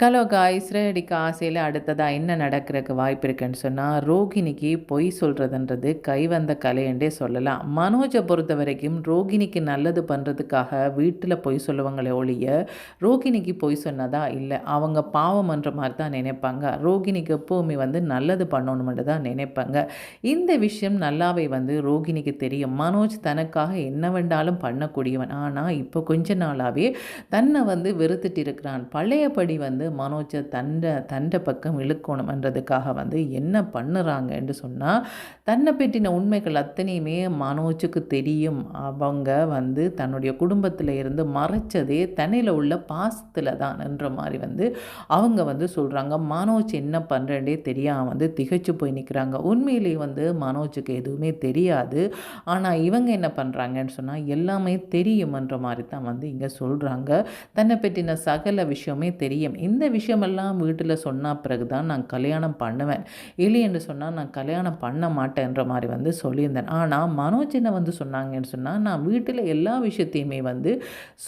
Hello guys ரேடிக்கு ஆசையில் அடுத்ததாக என்ன நடக்கிறதுக்கு வாய்ப்பு இருக்குன்னு சொன்னால் ரோகிணிக்கு பொய் சொல்கிறதுன்றது கை வந்த கலையண்டே சொல்லலாம். மனோஜை பொறுத்த வரைக்கும் ரோகிணிக்கு நல்லது பண்ணுறதுக்காக வீட்டில் பொய் சொல்லுவாங்களே ஒழிய ரோகிணிக்கு பொய் சொன்னதா இல்லை அவங்க பாவம்ன்ற மாதிரி தான் நினைப்பாங்க. ரோகிணிக்கு எப்போவுமே வந்து நல்லது பண்ணணுமென்று தான் நினைப்பாங்க. இந்த விஷயம் நல்லாவே வந்து ரோகிணிக்கு தெரியும். மனோஜ் தனக்காக என்ன வேண்டாலும் பண்ணக்கூடியவன். ஆனால் இப்போ கொஞ்ச நாளாகவே தன்னை வந்து வெறுத்துட்டு இருக்கிறான். பழையபடி வந்து மனோஜை தண்டை தண்டை பக்கம் இழுக்கணுமன்றதுக்காக வந்து என்ன பண்ணுறாங்க என்று சொன்னால் தன்னை பற்றின உண்மைகள் அத்தனையுமே மனோஜுக்கு தெரியும். அவங்க வந்து தன்னுடைய குடும்பத்தில் இருந்து மறைச்சதே தன்னையில் உள்ள பாசத்தில் தான் என்ற மாதிரி வந்து அவங்க வந்து சொல்கிறாங்க மனோஜ் என்ன பண்ணுறேன்டே தெரியாமல் வந்து திகைச்சு போய் நிற்கிறாங்க உண்மையிலேயே வந்து மனோஜுக்கு எதுவுமே தெரியாது. ஆனால் இவங்க என்ன பண்ணுறாங்கன்னு சொன்னால் எல்லாமே தெரியுமன்ற மாதிரி தான் வந்து இங்கே சொல்கிறாங்க தன்னை பற்றின சகல விஷயமே தெரியும். இந்த விஷயமெல்லாம் வீட்டில் சொன்ன பிறகு தான் நான் கல்யாணம் பண்ணுவேன். இல்லை என்று சொன்னால் நான் கல்யாணம் பண்ண மாட்டேன்ற மாதிரி வந்து சொல்லியிருந்தேன். ஆனால் மனோஜ் என்ன வந்து சொன்னாங்கன்னு சொன்னால் நான் வீட்டில் எல்லா விஷயத்தையுமே வந்து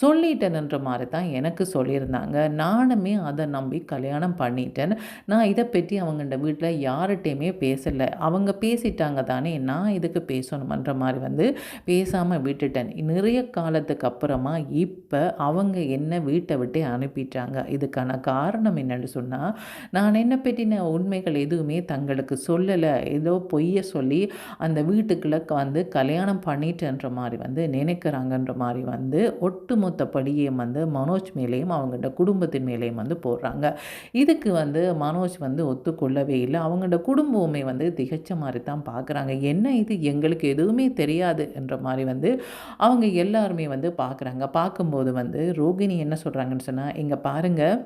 சொல்லிட்டேன்ன்ற மாதிரி தான் எனக்கு சொல்லியிருந்தாங்க. நானுமே அதை நம்பி கல்யாணம் பண்ணிட்டேன். நான் இதை பற்றி அவங்கள்ட வீட்டில் யார்கிட்டையுமே பேசலை. அவங்க பேசிட்டாங்க தானே நான் இதுக்கு பேசணுமன்ற மாதிரி வந்து பேசாமல் விட்டுட்டேன். நிறைய காலத்துக்கு அப்புறமா இப்போ அவங்க என்ன வீட்டை விட்டு அனுப்பிட்டாங்க. இதுக்கான காரணம் என்னென்னு சொன்னால் நான் என்ன பற்றின உண்மைகள் எதுவுமே தங்களுக்கு சொல்லலை. ஏதோ பொய்யை சொல்லி அந்த வீட்டுக்குள்ளே வந்து கல்யாணம் பண்ணிட்டேன்ற மாதிரி வந்து நினைக்கிறாங்கன்ற மாதிரி வந்து ஒட்டுமொத்த படியையும் வந்து மனோஜ் மேலேயும் அவங்களோட குடும்பத்தின் மேலேயும் வந்து போடுறாங்க. இதுக்கு வந்து மனோஜ் வந்து ஒத்துக்கொள்ளவே இல்லை. அவங்களோட குடும்பமே வந்து திகச்ச மாதிரி தான் பார்க்குறாங்க என்ன இது? எங்களுக்கு எதுவுமே தெரியாது என்ற மாதிரி வந்து அவங்க எல்லாருமே வந்து பார்க்குறாங்க பார்க்கும்போது வந்து ரோகிணி என்ன சொல்கிறாங்கன்னு சொன்னால் இங்கே பாருங்கள்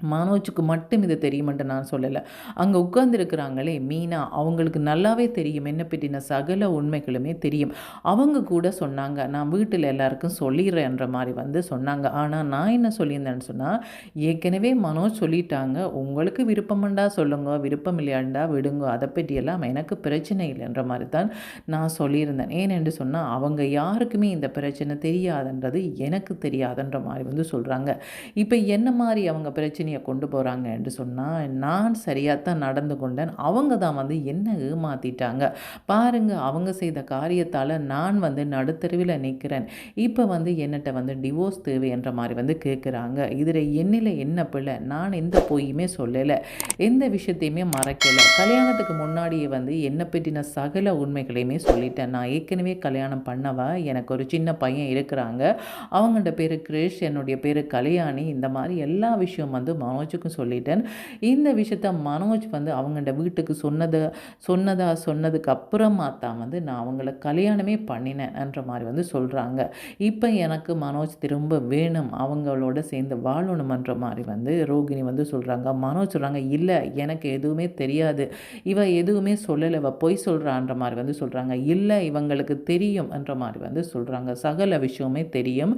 மனோஜுக்கு மட்டும் இது தெரியுமென்ட்டு நான் சொல்லலை. அங்கே உட்கார்ந்துருக்கிறாங்களே மீனா அவங்களுக்கு நல்லாவே தெரியும். என்ன பற்றின சகல உண்மைகளுமே தெரியும். அவங்க கூட சொன்னாங்க நான் வீட்டில் எல்லாருக்கும் சொல்லிடுறேன்ற மாதிரி வந்து சொன்னாங்க. ஆனால் நான் என்ன சொல்லியிருந்தேன்னு சொன்னால் ஏற்கனவே மனோஜ் சொல்லிட்டாங்க உங்களுக்கு விருப்பமண்டா சொல்லுங்க விருப்பம் இல்லையாண்டா விடுங்க அதை பற்றியெல்லாம் எனக்கு பிரச்சனை இல்லைன்ற மாதிரி தான் நான் சொல்லியிருந்தேன். ஏனென்று சொன்னால் அவங்க யாருக்குமே இந்த பிரச்சனை தெரியாதுன்றது எனக்கு தெரியாதுன்ற மாதிரி வந்து சொல்கிறாங்க இப்போ என்ன மாதிரி அவங்க பிரச்சனை பிரச்சனையை கொண்டு போகிறாங்க என்று சொன்னால் நான் சரியாக தான் நடந்து கொண்டேன். அவங்க தான் வந்து என்ன ஏமாற்றிட்டாங்க பாருங்கள் அவங்க செய்த காரியத்தால் நான் வந்து நடுத்தருவில் நிற்கிறேன் இப்போ வந்து என்னட்ட வந்து டிவோர்ஸ் தேவை என்ற மாதிரி வந்து கேட்குறாங்க இதில் என்னில் என்ன பிள்ளை நான் எந்த பொய்யுமே சொல்லலை. எந்த விஷயத்தையுமே மறக்கலை. கல்யாணத்துக்கு முன்னாடியே வந்து என்னை பற்றின சகல உண்மைகளையுமே சொல்லிட்டேன். நான் ஏற்கனவே கல்யாணம் பண்ணவா? எனக்கு ஒரு சின்ன பையன் இருக்கிறாங்க. அவங்கள்ட்ட பேர் கிரேஷ் என்னுடைய பேர் கல்யாணி. இந்த மாதிரி எல்லா விஷயம் வந்து மனோஜுக்கும் சொல்லிட்டேன். இந்த விஷயத்த மனோஜ் வந்து அவங்கள்ட வீட்டுக்கு சொன்னதை சொன்னதா சொன்னதுக்கு அப்புறமா தான் வந்து நான் அவங்கள கல்யாணமே பண்ணினேன்ன்ற மாதிரி வந்து சொல்கிறாங்க இப்போ எனக்கு மனோஜ் திரும்ப வேணும் அவங்களோட சேர்ந்து வாழணுமன்ற மாதிரி வந்து ரோகிணி வந்து சொல்கிறாங்க மனோஜ் சொல்கிறாங்க இல்லை எனக்கு எதுவுமே தெரியாது. இவ எதுவுமே சொல்லலை இவ பொய் சொல்கிறான்ற மாதிரி வந்து சொல்கிறாங்க இல்லை இவங்களுக்கு தெரியும் என்ற மாதிரி வந்து சொல்கிறாங்க சகல விஷயமே தெரியும்.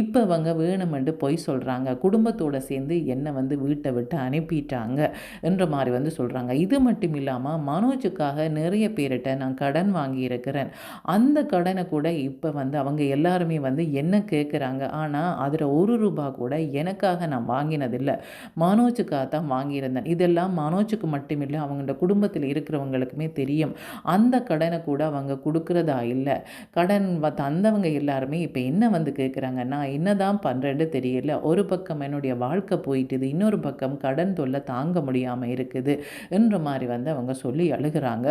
இப்போ இவங்க வேணுமென்று பொய் சொல்கிறாங்க குடும்பத்தோடு சேர்ந்து என்ன வந்து வீட்டை விட்டு அனுப்பிட்டாங்க என்ற மாதிரி வந்து சொல்கிறாங்க இது மட்டும் இல்லாமல் மனோஜுக்காக நிறைய பேர்கிட்ட நான் கடன் வாங்கியிருக்கிறேன். அந்த கடனை கூட இப்போ வந்து அவங்க எல்லாருமே வந்து என்ன கேட்குறாங்க ஆனால் அதில் ஒரு ரூபா கூட எனக்காக நான் வாங்கினதில்லை. மனோஜுக்காக தான் வாங்கியிருந்தேன். இதெல்லாம் மனோஜுக்கு மட்டுமில்லை அவங்களோட குடும்பத்தில் இருக்கிறவங்களுக்குமே தெரியும். அந்த கடனை கூட அவங்க கொடுக்குறதா இல்லை. கடன் தந்தவங்க எல்லாருமே இப்போ என்ன வந்து கேட்குறாங்க நான் என்ன தான் பண்ணுறேன்னு தெரியல. ஒரு பக்கம் என்னுடைய வாழ்க்கை போயிட்டுது இன்னொரு பக்கம் கடன் தொல்லை தாங்க முடியாமல் இருக்குது என்ற மாதிரி வந்து அவங்க சொல்லி அழுகிறாங்க.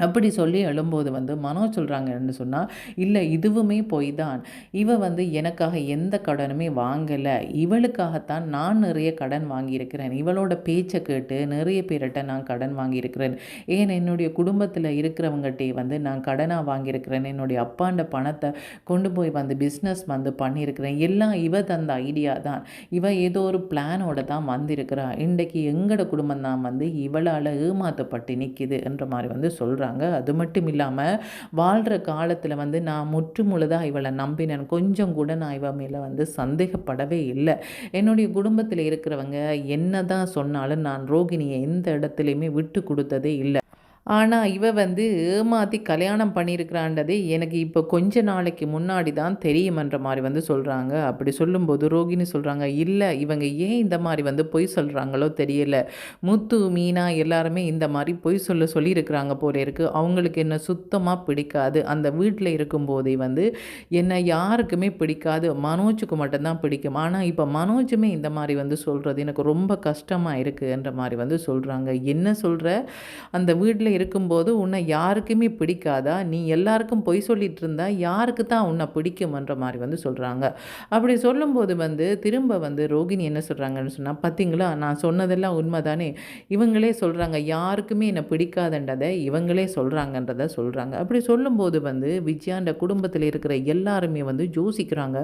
அப்படி சொல்லி எழும்போது வந்து மனோஜ் சொல்கிறாங்கன்னு சொன்னால் இல்லை இதுவுமே பொய் தான் இவ வந்து எனக்காக எந்த கடனுமே வாங்கலை. இவளுக்காகத்தான் நான் நிறைய கடன் வாங்கியிருக்கிறேன். இவளோட பேச்சை கேட்டு நிறைய பேர்கிட்ட நான் கடன் வாங்கியிருக்கிறேன். ஏன் என்னுடைய குடும்பத்தில் இருக்கிறவங்ககிட்டே வந்து நான் கடனாக வாங்கியிருக்கிறேன். என்னுடைய அப்பாண்ட பணத்தை கொண்டு போய் வந்து பிஸ்னஸ் வந்து பண்ணியிருக்கிறேன். எல்லாம் இவ தந்த ஐடியா தான். இவ ஏதோ ஒரு பிளானோட தான் வந்திருக்கிறா. இன்றைக்கு எங்களோட குடும்பம் தான் வந்து இவளால் ஏமாற்றப்பட்டு நிற்கிது என்ற மாதிரி வந்து சொல்கிறாங்க சொல்கிறாங்க அது மட்டும் இல்லாமல் வாழ்கிற காலத்தில் வந்து நான் முற்று முழுதாக இவளை நம்பினேன். கொஞ்சம் கூட நான் இவ மேலே வந்து சந்தேகப்படவே இல்லை. என்னுடைய குடும்பத்தில் இருக்கிறவங்க என்ன தான் சொன்னாலும் நான் ரோகிணியை எந்த இடத்துலையுமே விட்டு கொடுத்ததே இல்லை. ஆனால் இவ வந்து ஏமாற்றி கல்யாணம் பண்ணியிருக்கிறான்றதே எனக்கு இப்போ கொஞ்ச நாளைக்கு முன்னாடி தான் தெரியுமன்ற மாதிரி வந்து சொல்கிறாங்க அப்படி சொல்லும்போது ரோகிணி சொல்கிறாங்க இல்லை இவங்க ஏன் இந்த மாதிரி வந்து பொய் சொல்கிறாங்களோ தெரியல. முத்து, மீனா எல்லாருமே இந்த மாதிரி பொய் சொல்ல சொல்லியிருக்கிறாங்க போல இருக்குது அவங்களுக்கு என்ன சுத்தமாக பிடிக்காது. அந்த வீட்டில் இருக்கும்போதே வந்து என்னை யாருக்குமே பிடிக்காது. மனோஜுக்கு மட்டும்தான் பிடிக்கும். ஆனால் இப்போ மனோஜுமே இந்த மாதிரி வந்து சொல்கிறது எனக்கு ரொம்ப கஷ்டமாக இருக்குன்ற மாதிரி வந்து சொல்கிறாங்க "என்ன சொல்கிற அந்த வீட்டில் இருக்கும்போது உன்னை யாருக்குமே பிடிக்காதா? நீ எல்லாருக்கும் பொய் சொல்லிட்டு இருந்தா யாருக்கு தான் உன்னை பிடிக்கும்ன்ற மாதிரி வந்து சொல்கிறாங்க அப்படி சொல்லும்போது வந்து திரும்ப வந்து ரோகிணி என்ன சொல்கிறாங்கன்னு சொன்னால் "பார்த்தீங்களா நான் சொன்னதெல்லாம் உண்மை தானே! இவங்களே சொல்கிறாங்க யாருக்குமே என்னை பிடிக்காதன்றதை இவங்களே சொல்கிறாங்கன்றதை சொல்கிறாங்க அப்படி சொல்லும்போது வந்து விஜயாண்ட குடும்பத்தில் இருக்கிற எல்லாருமே வந்து யோசிக்கிறாங்க.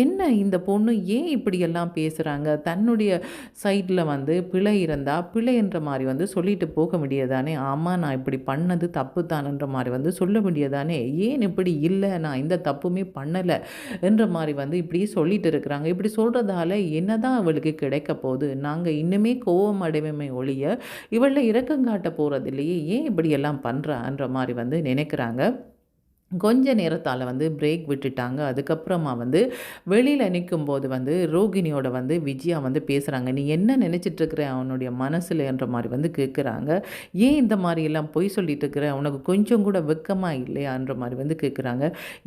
என்ன இந்த பொண்ணு ஏன் இப்படியெல்லாம் பேசுகிறாங்க தன்னுடைய சைட்டில் வந்து பிழை இருந்தால் பிழைன்ற மாதிரி வந்து சொல்லிட்டு போக முடியாதானே! ஆமா நான் நான் இப்படி பண்ணது தப்பு தானன்ற மாதிரி வந்து சொல்ல முடியாதானே! ஏன் இப்படி இல்லை நான் இந்த தப்புமே பண்ணலை என்ற மாதிரி வந்து இப்படியே சொல்லிட்டு இருக்கிறாங்க. இப்படி சொல்றதால என்னதான் அவளுக்கு கிடைக்க போகுது நாங்கள் இன்னுமே கோவம் அடைவோமே ஒழிய, இவளில் இறக்கம் காட்ட போறதில்லையே! ஏன் இப்படியெல்லாம் பண்ணுறான்ற மாதிரி வந்து நினைக்கிறாங்க. கொஞ்ச நேரத்தால் வந்து பிரேக் விட்டுட்டாங்க. அதுக்கப்புறமா வந்து வெளியில் நிற்கும்போது வந்து ரோகிணியோட வந்து விஜயா வந்து பேசுகிறாங்க "நீ என்ன நினச்சிட்ருக்குற இருக்கிற அவனுடைய மனசுலன்ற" மாதிரி வந்து கேட்குறாங்க. "ஏன் இந்த மாதிரி எல்லாம் பொய் சொல்லிட்டு இருக்கிற? உனக்கு கொஞ்சம் கூட வெக்கமாக இல்லையான்ற" மாதிரி வந்து கேட்குறாங்க.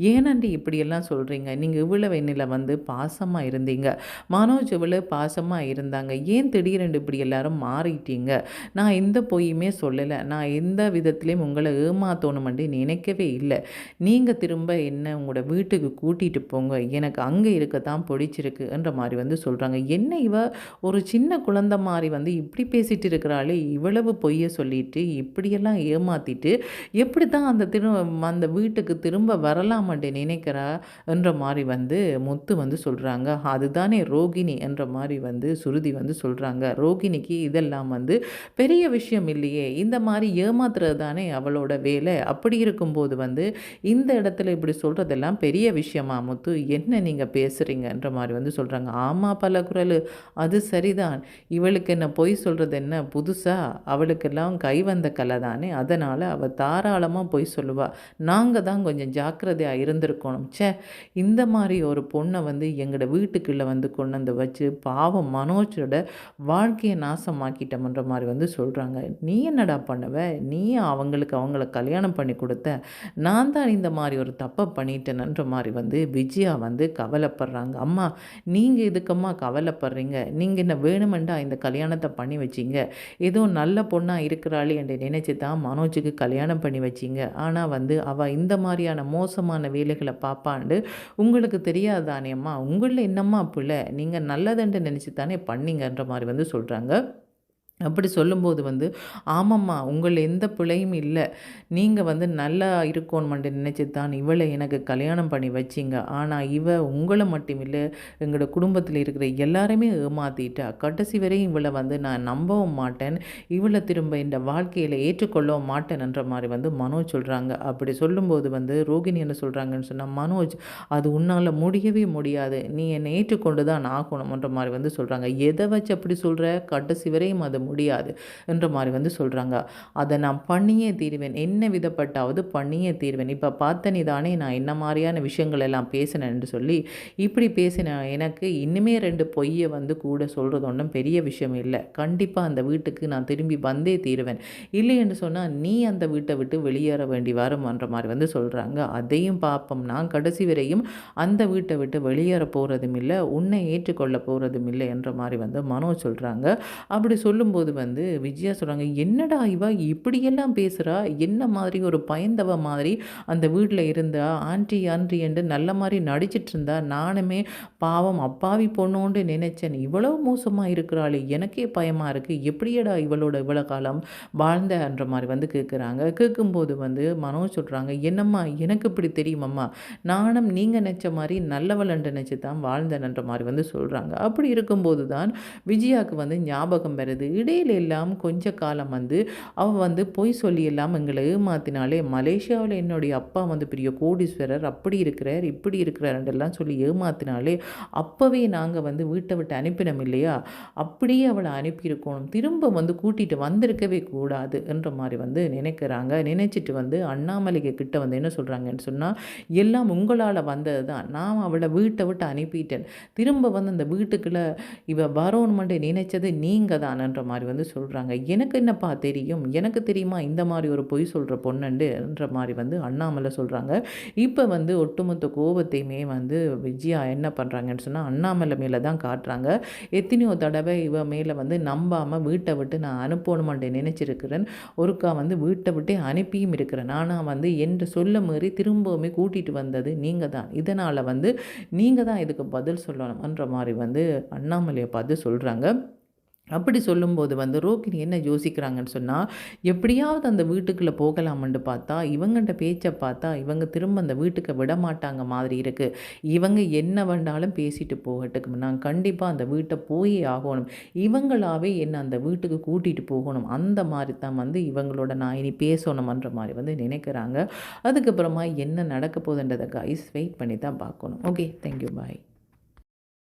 "ஏனாண்டி இப்படியெல்லாம் சொல்கிறீங்க நீங்கள் இவ்வளவு வெண்ணில் வந்து பாசமாக இருந்தீங்க. மனோஜ் இவ்வளோ பாசமாக இருந்தாங்க. ஏன் திடீரென்று இப்படி எல்லாரும் மாறிட்டீங்க? நான் எந்த பொய்யுமே சொல்லலை நான் எந்த விதத்துலேயும் உங்களை ஏமாத்தணும்ன்ட்டு நினைக்கவே இல்லை நீங்கள் திரும்ப என்ன உங்களோட வீட்டுக்கு கூட்டிகிட்டு போங்க. எனக்கு அங்கே இருக்க தான் பிடிச்சிருக்குன்ற" மாதிரி வந்து சொல்கிறாங்க என்ன இவ ஒரு சின்ன குழந்தை மாதிரி வந்து இப்படி பேசிகிட்டு இருக்கிறாளே! இவ்வளவு பொய்ய சொல்லிட்டு, இப்படியெல்லாம் ஏமாற்றிட்டு எப்படி தான் அந்த திரு அந்த வீட்டுக்கு திரும்ப வரலாம்ன்ட்டு நினைக்கிறா? என்ற மாதிரி வந்து முத்து வந்து சொல்கிறாங்க அதுதானே ரோகிணி என்ற மாதிரி வந்து சுருதி வந்து சொல்கிறாங்க ரோகிணிக்கு இதெல்லாம் வந்து பெரிய விஷயம் இல்லையே! இந்த மாதிரி ஏமாத்துறது தானே அவளோட வேலை. அப்படி இருக்கும்போது வந்து இந்த இடத்துல இப்படி சொல்கிறதெல்லாம் பெரிய விஷயமா முத்து? என்ன நீங்கள் பேசுகிறீங்கன்ற மாதிரி வந்து சொல்கிறாங்க ஆமாம் பல குரல் அது சரிதான். இவளுக்கு என்ன பொய் சொல்கிறது என்ன புதுசாக அவளுக்கெல்லாம் கை வந்த கலை தானே! அதனால் அவள் தாராளமாக பொய் சொல்லுவாள் நாங்கள் தான் கொஞ்சம் ஜாக்கிரதையாக இருந்திருக்கணும். ச்சே! இந்த மாதிரி ஒரு பொண்ணை வந்து எங்களோட வீட்டுக்குள்ளே வந்து கொண்டு வந்து வச்சு, பாவம் மனோஜோட வாழ்க்கையை நாசமாக்கிட்டோம்ன்ற மாதிரி வந்து சொல்கிறாங்க "நீ என்னடா பண்ணுவ? நீ அவங்களுக்கு அவங்கள கல்யாணம் பண்ணி கொடுத்த நான் தான் இந்த இந்த மாதிரி ஒரு தப்பை பண்ணிட்டேனன்ற" மாதிரி வந்து விஜயா வந்து கவலைப்படுறாங்க. "அம்மா நீங்கள் எதுக்கம்மா கவலைப்படுறீங்க? நீங்கள் என்ன வேணுமெண்டா இந்த கல்யாணத்தை பண்ணி வச்சீங்க? ஏதோ நல்ல பொண்ணாக இருக்கிறாளே என்று நினச்சி தான் மனோஜுக்கு கல்யாணம் பண்ணி வச்சீங்க. ஆனால் வந்து அவள் இந்த மாதிரியான மோசமான வேலைகளை பார்ப்பாண்டு உங்களுக்கு தெரியாதானேம்மா உங்களில் என்னம்மா பிள்ளை நீங்கள் நல்லதுன்ட்டு நினச்சி தானே பண்ணீங்கன்ற" மாதிரி வந்து சொல்கிறாங்க அப்படி சொல்லும்போது வந்து, "ஆமாம்மா உங்கள் எந்த பிழையும் இல்லை நீங்கள் வந்து நல்லா இருக்கணும்ன்ட்டு நினச்சி தான் இவளை எனக்கு கல்யாணம் பண்ணி வச்சீங்க. ஆனால் இவ உங்களை மட்டும் இல்லை எங்களோட குடும்பத்தில் இருக்கிற எல்லாருமே ஏமாத்திட்டா. கடைசி வரையும் இவளை வந்து நான் நம்பவும் மாட்டேன். இவளை திரும்ப இந்த வாழ்க்கையில் ஏற்றுக்கொள்ளவும் மாட்டேன்ன்ற" மாதிரி வந்து மனோஜ் சொல்கிறாங்க அப்படி சொல்லும்போது வந்து ரோகிணி என்ன சொல்கிறாங்கன்னு சொன்னால் "மனோஜ் அது உன்னால் முடியவே முடியாது. நீ என்னை ஏற்றுக்கொண்டு தான் ஆகணும்ன்ற" மாதிரி வந்து சொல்கிறாங்க எதை வச்சு அப்படி சொல்கிற கடைசி வரையும் அது முடியாது" என்ற மாதிரி வந்து சொல்கிறாங்க அதை நான் பண்ணியே தீருவேன். என்ன விதப்பட்டாவது பண்ணியே தீருவேன். இப்போ பார்த்த நீ தானே நான் என்ன மாதிரியான விஷயங்கள் எல்லாம் பேசினேன்னு சொல்லி, இப்படி பேசின எனக்கு இன்னுமே ரெண்டு பொய்யை வந்து கூட சொல்கிறது ஒன்றும் பெரிய விஷயம் இல்லை கண்டிப்பாக அந்த வீட்டுக்கு நான் திரும்பி வந்தே தீருவேன். இல்லையென்று சொன்னால் நீ அந்த வீட்டை விட்டு வெளியேற வேண்டி வரும்ன்ற" மாதிரி வந்து சொல்கிறாங்க "அதையும் பார்ப்போம். நான் கடைசி வரையும் அந்த வீட்டை விட்டு வெளியேற போகிறதும் இல்லை உன்னை ஏற்றுக்கொள்ள போகிறதும் இல்லை என்ற மாதிரி வந்து மனோ சொல்கிறாங்க அப்படி சொல்லும் சொல்லும்போது வந்து விஜயா சொல்கிறாங்க "என்னடா இவ இப்படியெல்லாம் பேசுகிறா என்ன மாதிரி ஒரு பயந்தவ மாதிரி அந்த வீட்டில் இருந்தா, ஆண்டி ஆண்டி என்று நல்ல மாதிரி நடிச்சிட்டு இருந்தா. நானுமே பாவம் அப்பாவி பொண்ணோண்டு நினைச்சேன். இவ்வளோ மோசமாக இருக்கிறாளே! எனக்கே பயமாக இருக்குது எப்படியடா இவளோட இவ்வளோ காலம் வாழ்ந்தன்ற" மாதிரி வந்து கேட்குறாங்க. கேட்கும்போது வந்து மனோஜ் சொல்கிறாங்க "என்னம்மா எனக்கு இப்படி தெரியுமம்மா? நானும் நீங்கள் நினச்ச மாதிரி நல்லவளன்று நினச்சி தான் வாழ்ந்தேன்ன்ற" மாதிரி வந்து சொல்கிறாங்க அப்படி இருக்கும்போது தான் விஜயாவுக்கு வந்து ஞாபகம் வருது. இடையில எல்லாம் கொஞ்ச காலம் வந்து அவள் வந்து பொய் சொல்லி எல்லாம் எங்களை ஏமாத்தினாலே மலேசியாவில் என்னுடைய அப்பா வந்து பெரிய கோடீஸ்வரர் அப்படி இருக்கிறார் இப்படி இருக்கிறாருன்றெல்லாம் சொல்லி ஏமாத்தினாலே அப்போவே நாங்கள் வந்து வீட்டை விட்டு அனுப்பினோம் இல்லையா? அப்படியே அவளை அனுப்பியிருக்கணும். திரும்ப வந்து கூட்டிகிட்டு வந்திருக்கவே கூடாது என்ற மாதிரி வந்து நினைக்கிறாங்க. நினைச்சிட்டு வந்து அண்ணாமலைக்கு கிட்ட வந்து என்ன சொல்கிறாங்கன்னு சொன்னால் எல்லாம் உங்களால் வந்தது தான் நான் அவளை வீட்டை விட்டு அனுப்பிட்டேன். திரும்ப வந்து அந்த வீட்டுக்குள்ளே இவ வரோன்மெண்ட்டை நினைச்சது நீங்கள் தானன்ற மாதிரி வந்து சொல்கிறாங்க எனக்கு என்னப்பா தெரியும்? எனக்கு தெரியுமா இந்த மாதிரி ஒரு பொய் சொல்கிற பொண்ணுண்டுன்ற மாதிரி வந்து அண்ணாமலை சொல்கிறாங்க இப்போ வந்து ஒட்டுமொத்த கோபத்தையுமே வந்து விஜயா என்ன பண்ணுறாங்கன்னு சொன்னால் அண்ணாமலை மேலே தான் காட்டுறாங்க. எத்தனையோ தடவை இவ மேலே வந்து நம்பாமல் வீட்டை விட்டு நான் அனுப்பணுமான்ட்டு நினச்சிருக்கிறேன். ஒருக்கா வந்து வீட்டை விட்டே அனுப்பியும் இருக்கிறேன். ஆனால் வந்து என்று சொல்ல மாரி திரும்பவுமே கூட்டிகிட்டு வந்தது நீங்கள் தான். இதனால் வந்து நீங்கள் தான் இதுக்கு பதில் சொல்லணும்ன்ற மாதிரி வந்து அண்ணாமலையை பார்த்து சொல்கிறாங்க அப்படி சொல்லும்போது வந்து ரோகிணி என்ன யோசிக்கிறாங்கன்னு சொன்னால் எப்படியாவது அந்த வீட்டுக்குள்ளே போகலாமன்னு பார்த்தா இவங்கள்ட்ட பேச்சை பார்த்தா இவங்க திரும்ப அந்த வீட்டுக்கு விட மாட்டாங்க மாதிரி இருக்குது இவங்க என்ன வேண்டாலும் பேசிட்டு போகட்டுக்கு. நான் கண்டிப்பாக அந்த வீட்டை போயே ஆகணும். இவங்களாவே என்னை அந்த வீட்டுக்கு கூட்டிகிட்டு போகணும். அந்த மாதிரி தான் வந்து இவங்களோட நான் இனி பேசணுமன்ற மாதிரி வந்து நினைக்கிறாங்க. அதுக்கப்புறமா என்ன நடக்க போகுதுன்றதை கைஸ் வெயிட் பண்ணி தான் பார்க்கணும் ஓகே தேங்க்யூ பாய்